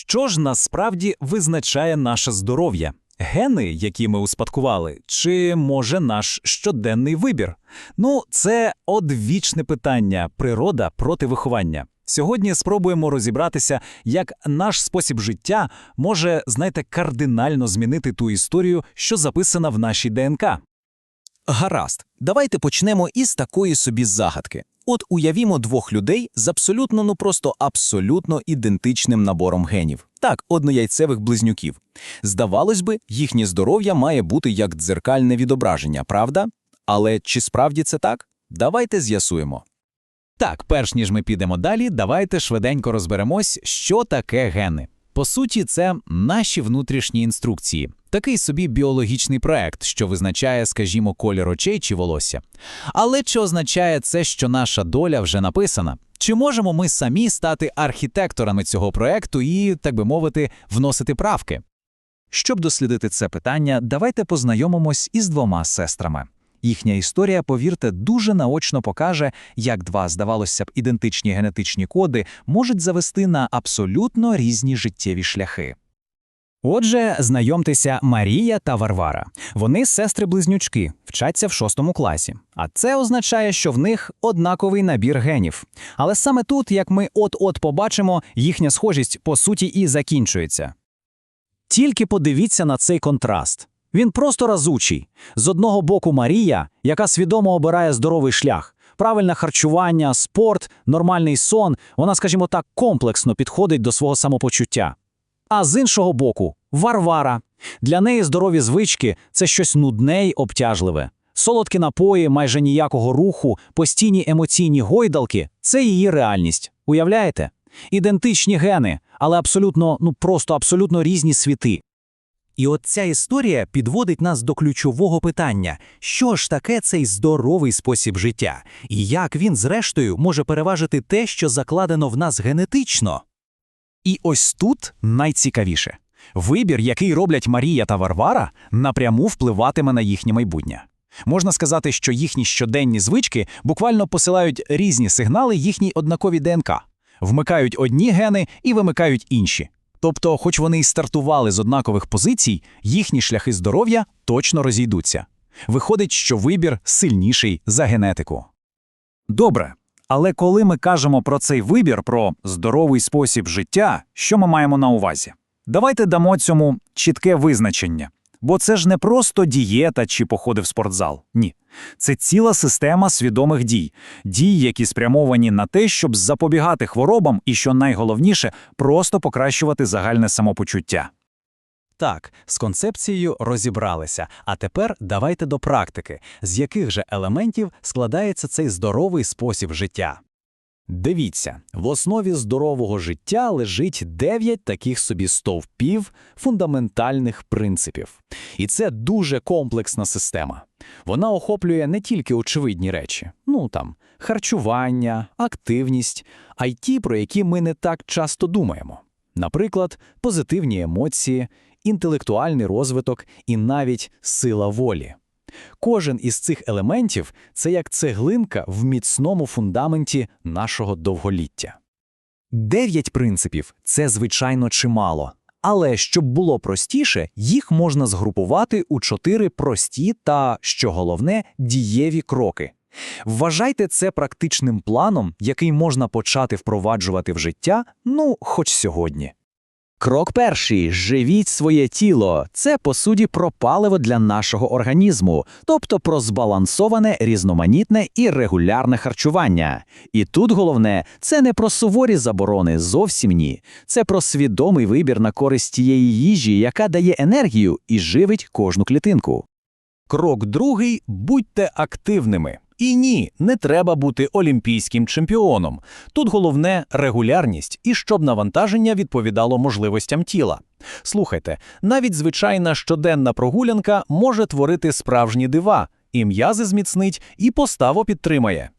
Що ж насправді визначає наше здоров'я? Гени, які ми успадкували, чи може наш щоденний вибір? Ну, це одвічне питання природа проти виховання. Сьогодні спробуємо розібратися, як наш спосіб життя може, знаєте, кардинально змінити ту історію, що записана в нашій ДНК. Гаразд, давайте почнемо із такої собі загадки. От уявімо двох людей з абсолютно, ну просто абсолютно ідентичним набором генів. Так, однояйцевих близнюків. Здавалось би, їхнє здоров'я має бути як дзеркальне відображення, правда? Але чи справді це так? Давайте з'ясуємо. Так, перш ніж ми підемо далі, давайте швиденько розберемось, що таке гени. По суті, це наші внутрішні інструкції, такий собі біологічний проект, що визначає, скажімо, колір очей чи волосся. Але чи означає це, що наша доля вже написана? Чи можемо ми самі стати архітекторами цього проекту і, так би мовити, вносити правки? Щоб дослідити це питання, давайте познайомимось із двома сестрами. Їхня історія, повірте, дуже наочно покаже, як два, здавалося б, ідентичні генетичні коди можуть завести на абсолютно різні життєві шляхи. Отже, знайомтеся Марія та Варвара. Вони сестри-близнючки, вчаться в шостому класі. А це означає, що в них однаковий набір генів. Але саме тут, як ми от-от побачимо, їхня схожість по суті і закінчується. Тільки подивіться на цей контраст. Він просто разучий. З одного боку Марія, яка свідомо обирає здоровий шлях, правильне харчування, спорт, нормальний сон, вона, скажімо так, комплексно підходить до свого самопочуття. А з іншого боку, Варвара. Для неї здорові звички це щось нудне й обтяжливе. Солодкі напої, майже ніякого руху, постійні емоційні гойдалки це її реальність. Уявляєте? Ідентичні гени, але абсолютно, ну просто абсолютно різні світи. І от ця історія підводить нас до ключового питання: що ж таке цей здоровий спосіб життя, і як він, зрештою, може переважити те, що закладено в нас генетично? І ось тут найцікавіше. Вибір, який роблять Марія та Варвара, напряму впливатиме на їхнє майбутнє. Можна сказати, що їхні щоденні звички буквально посилають різні сигнали їхній однаковій ДНК, вмикають одні гени і вимикають інші. Тобто, хоч вони й стартували з однакових позицій, їхні шляхи здоров'я точно розійдуться. Виходить, що вибір сильніший за генетику. Добре. Але коли ми кажемо про цей вибір, про здоровий спосіб життя, що ми маємо на увазі? Давайте дамо цьому чітке визначення. Бо це ж не просто дієта чи походи в спортзал. Ні. Це ціла система свідомих дій, дій, які спрямовані на те, щоб запобігати хворобам і, що найголовніше, просто покращувати загальне самопочуття. Так, з концепцією розібралися. А тепер давайте до практики, з яких же елементів складається цей здоровий спосіб життя. Дивіться, в основі здорового життя лежить дев'ять таких собі стовпів фундаментальних принципів. І це дуже комплексна система. Вона охоплює не тільки очевидні речі, ну там харчування, активність, а й ті, про які ми не так часто думаємо. Наприклад, позитивні емоції, інтелектуальний розвиток і навіть сила волі. Кожен із цих елементів це як цеглинка в міцному фундаменті нашого довголіття. Дев'ять принципів це звичайно чимало. Але щоб було простіше, їх можна згрупувати у чотири прості та, що головне, дієві кроки. Вважайте це практичним планом, який можна почати впроваджувати в життя, ну, хоч сьогодні. Крок перший живіть своє тіло. Це по суті про паливо для нашого організму, тобто про збалансоване, різноманітне і регулярне харчування. І тут головне це не про суворі заборони, зовсім ні. Це про свідомий вибір на користь тієї їжі, яка дає енергію і живить кожну клітинку. Крок другий будьте активними. І ні, не треба бути олімпійським чемпіоном. Тут головне регулярність і щоб навантаження відповідало можливостям тіла. Слухайте, навіть звичайна щоденна прогулянка може творити справжні дива, і м'язи зміцнить, і поставу підтримає.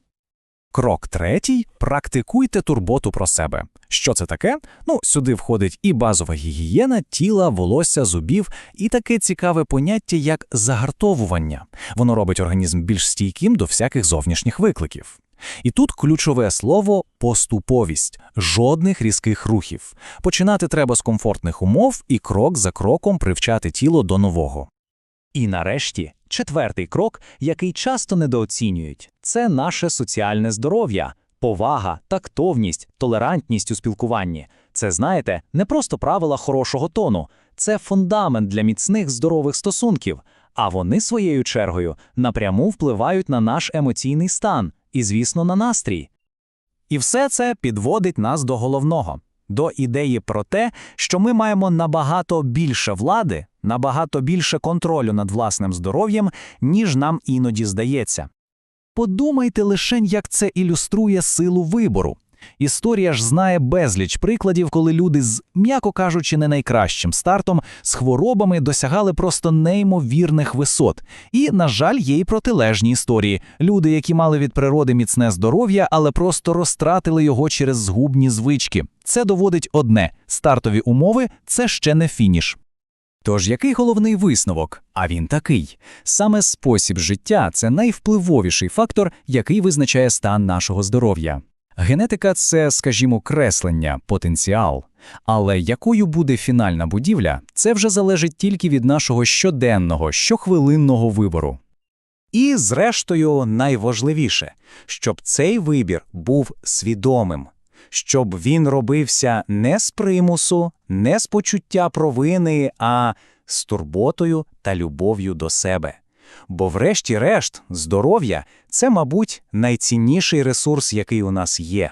Крок третій практикуйте турботу про себе. Що це таке? Ну, сюди входить і базова гігієна, тіла, волосся, зубів, і таке цікаве поняття, як загартовування. Воно робить організм більш стійким до всяких зовнішніх викликів. І тут ключове слово поступовість, жодних різких рухів. Починати треба з комфортних умов і крок за кроком привчати тіло до нового. І нарешті, четвертий крок, який часто недооцінюють, це наше соціальне здоров'я, повага, тактовність, толерантність у спілкуванні. Це, знаєте, не просто правила хорошого тону, це фундамент для міцних здорових стосунків, а вони своєю чергою напряму впливають на наш емоційний стан і, звісно, на настрій. І все це підводить нас до головного до ідеї про те, що ми маємо набагато більше влади, набагато більше контролю над власним здоров'ям, ніж нам іноді здається. Подумайте лише, як це ілюструє силу вибору. Історія ж знає безліч прикладів, коли люди з, м'яко кажучи, не найкращим стартом з хворобами досягали просто неймовірних висот. І, на жаль, є й протилежні історії. Люди, які мали від природи міцне здоров'я, але просто розтратили його через згубні звички. Це доводить одне: стартові умови це ще не фініш. Тож який головний висновок? А він такий: саме спосіб життя це найвпливовіший фактор, який визначає стан нашого здоров'я. Генетика це, скажімо, креслення, потенціал. Але якою буде фінальна будівля, це вже залежить тільки від нашого щоденного, щохвилинного вибору. І, зрештою, найважливіше, щоб цей вибір був свідомим, щоб він робився не з примусу, не з почуття провини, а з турботою та любов'ю до себе. Бо, врешті-решт, здоров'я це, мабуть, найцінніший ресурс, який у нас є.